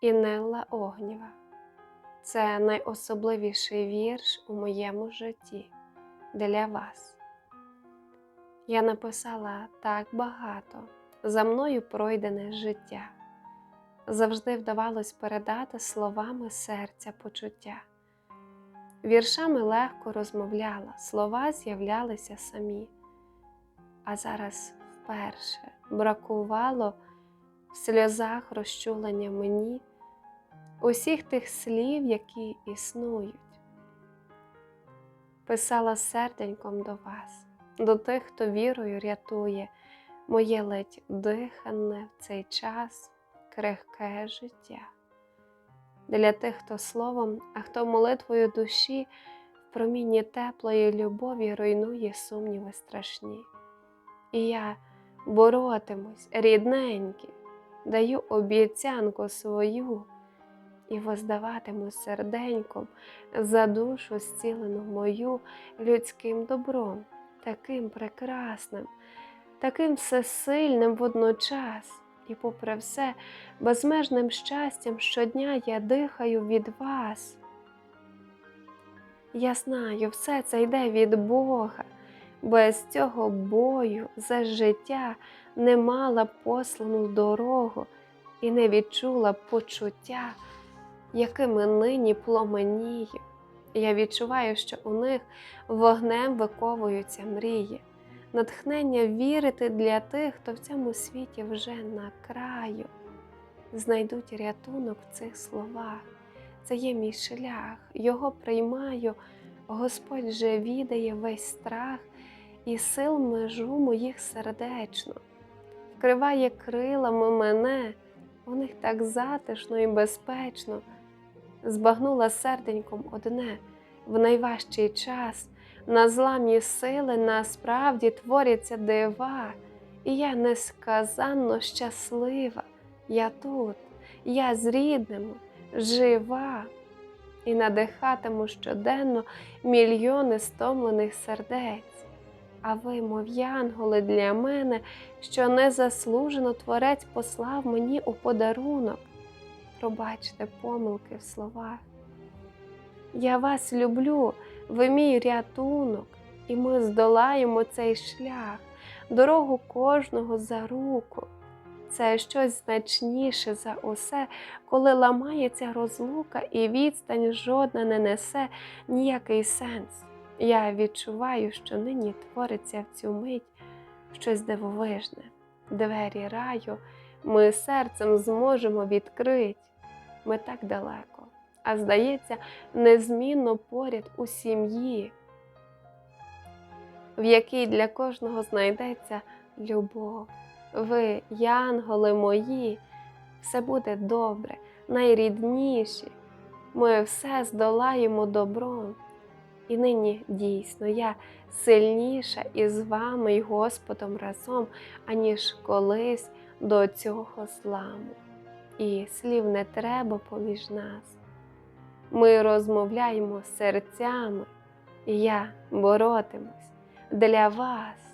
і Нелла Огнєва. Це найособливіший вірш у моєму житті для вас. Я написала так багато, за мною пройдене життя. Завжди вдавалось передати словами серця почуття. Віршами легко розмовляла, слова з'являлися самі. А зараз вперше бракувало в сльозах розчулення мені усіх тих слів, які існують. Писала серденьком до вас, до тих, хто вірою рятує моє ледь дихане в цей час крихке життя. Для тих, хто словом, а хто молитвою душі в промінні теплої любові руйнує сумніви страшні. І я боротимусь, рідненькі, даю обіцянку свою і воздаватиму серденьком за душу зцілену мою людським добром, таким прекрасним, таким всесильним водночас, і, попри все, безмежним щастям щодня я дихаю від вас. Я знаю, все це йде від Бога. Без цього бою за життя не мала послану дорогу і не відчула почуття, якими нині пломенію. Я відчуваю, що у них вогнем виковуються мрії, натхнення вірити для тих, хто в цьому світі вже на краю. Знайдуть рятунок в цих словах. Це є мій шлях, його приймаю. Господь же відає весь страх і сил межу моїх сердечно, вкриває крилами мене, у них так затишно і безпечно, збагнула серденьком одне в найважчий час, на зламі сили насправді творяться дива, і я несказанно щаслива, я тут, я з рідними, жива. І надихатиму щоденно мільйони стомлених сердець. А ви, мов янголи, для мене, що незаслужено творець послав мені у подарунок. Пробачте помилки в словах. Я вас люблю, ви мій рятунок, і ми здолаємо цей шлях, дорогу кожного за руку. Це щось значніше за усе, коли ламається розлука і відстань жодна не несе ніякий сенс. Я відчуваю, що нині твориться в цю мить щось дивовижне. Двері раю ми серцем зможемо відкрити. Ми так далеко, а здається, незмінно поряд у сім'ї, в якій для кожного знайдеться любов. Ви, янголи мої, все буде добре, найрідніші. Ми все здолаємо добром. І нині дійсно я сильніша із вами і Господом разом, аніж колись до цього сламу. І слів не треба поміж нас. Ми розмовляємо серцями, і я боротимусь для вас.